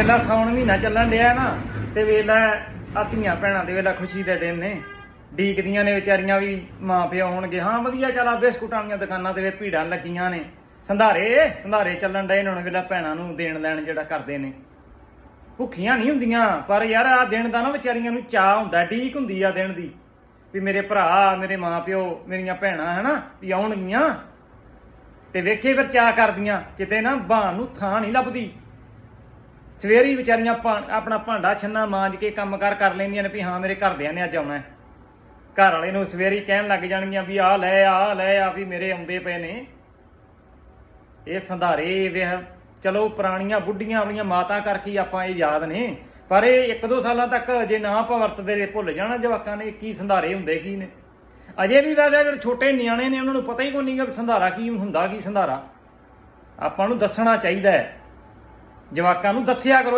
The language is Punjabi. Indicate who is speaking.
Speaker 1: ਪਹਿਲਾ ਸਾਉਣ ਮਹੀਨਾ ਚੱਲਣ ਡਿਆ ਨਾ, ਤੇ ਵੇਲਾ ਆ ਧੀਆਂ ਭੈਣਾਂ ਦੇ ਵੇਲਾ ਖੁਸ਼ੀ ਦੇ ਦਿਨ ਨੇ। ਡੀਕਦੀਆਂ ਨੇ ਵਿਚਾਰੀਆਂ ਵੀ ਮਾਂ ਪਿਓ ਹੋਣਗੇ। ਹਾਂ, ਵਧੀਆ, ਚੱਲ ਆ ਬਿਸਕੁਟਾਂ ਵਾਲੀਆਂ ਦੁਕਾਨਾਂ ਤੇ ਭੀੜਾਂ ਲੱਗੀਆਂ ਨੇ। ਸੰਧਾਰੇ ਸੰਧਾਰੇ ਚੱਲਣ ਡਏ ਨੇ ਹੁਣ ਵੇਲਾ ਭੈਣਾਂ ਨੂੰ ਦੇਣ ਲੈਣ ਜਿਹੜਾ ਕਰਦੇ ਨੇ। ਭੁੱਖੀਆਂ ਨਹੀਂ ਹੁੰਦੀਆਂ, ਪਰ ਯਾਰ ਆ ਦਿਨ ਦਾ ਨਾ ਵਿਚਾਰੀਆਂ ਨੂੰ ਚਾਹ ਹੁੰਦਾ ਢੀਕ ਹੁੰਦੀ ਆ ਦਿਨ ਦੀ। ਵੀ ਮੇਰੇ ਭਰਾ, ਮੇਰੇ ਮਾਂ ਪਿਓ, ਮੇਰੀਆਂ ਭੈਣਾਂ ਹਨਾ, ਵੀ ਆਉਣਗੀਆਂ। ਤੇ ਵੇਖੇ ਫਿਰ ਚਾਹ ਕਰਦੀਆਂ, ਕਿਤੇ ਨਾ ਬਾਣ ਨੂੰ ਥਾਂ ਨਹੀਂ ਲੱਭਦੀ। ਸਵੇਰੇ ਵਿਚਾਰੀਆਂ ਭਾ- ਆਪਣਾ ਭਾਂਡਾ ਛੰਨਾ ਮਾਂਜ ਕੇ ਕੰਮਕਾਰ ਕਰ ਲੈਂਦੀਆਂ ਨੇ ਵੀ ਹਾਂ ਮੇਰੇ ਘਰਦਿਆਂ ਨੇ ਅੱਜ ਆਉਣਾ ਹੈ। ਘਰ ਵਾਲੇ ਨੂੰ ਸਵੇਰੇ ਕਹਿਣ ਲੱਗ ਜਾਣਗੀਆਂ ਵੀ ਆਹ ਲੈ ਆਹ ਲੈ ਆ ਵੀ ਮੇਰੇ ਆਉਂਦੇ ਪਏ ਨੇ। ਇਹ ਸੰਧਾਰੇ ਵਿਆਹ ਚਲੋ ਪੁਰਾਣੀਆਂ ਬੁੱਢੀਆਂ ਆਪਣੀਆਂ ਮਾਤਾ ਕਰਕੇ ਆਪਾਂ ਇਹ ਯਾਦ ਨੇ। ਪਰ ਇਹ ਇੱਕ ਦੋ ਸਾਲਾਂ ਤੱਕ ਜੇ ਨਾ ਆਪਾਂ ਵਰਤਦੇ ਰਹੇ, ਭੁੱਲ ਜਾਣਾ ਜਵਾਕਾਂ ਨੇ ਕੀ ਸੰਧਾਰੇ ਹੁੰਦੇ, ਕੀ ਨੇ। ਅਜੇ ਵੀ ਵੈਸੇ ਜਿਹੜੇ ਛੋਟੇ ਨਿਆਣੇ ਨੇ, ਉਹਨਾਂ ਨੂੰ ਪਤਾ ਹੀ ਕੋਈ ਨਹੀਂ ਕਿ ਸੰਧਾਰਾ ਕੀ ਹੁੰਦਾ, ਕੀ ਸੰਧਾਰਾ। ਆਪਾਂ ਨੂੰ ਦੱਸਣਾ ਚਾਹੀਦਾ ਹੈ। ਜਵਾਕਾਂ ਨੂੰ ਦੱਸਿਆ ਕਰੋ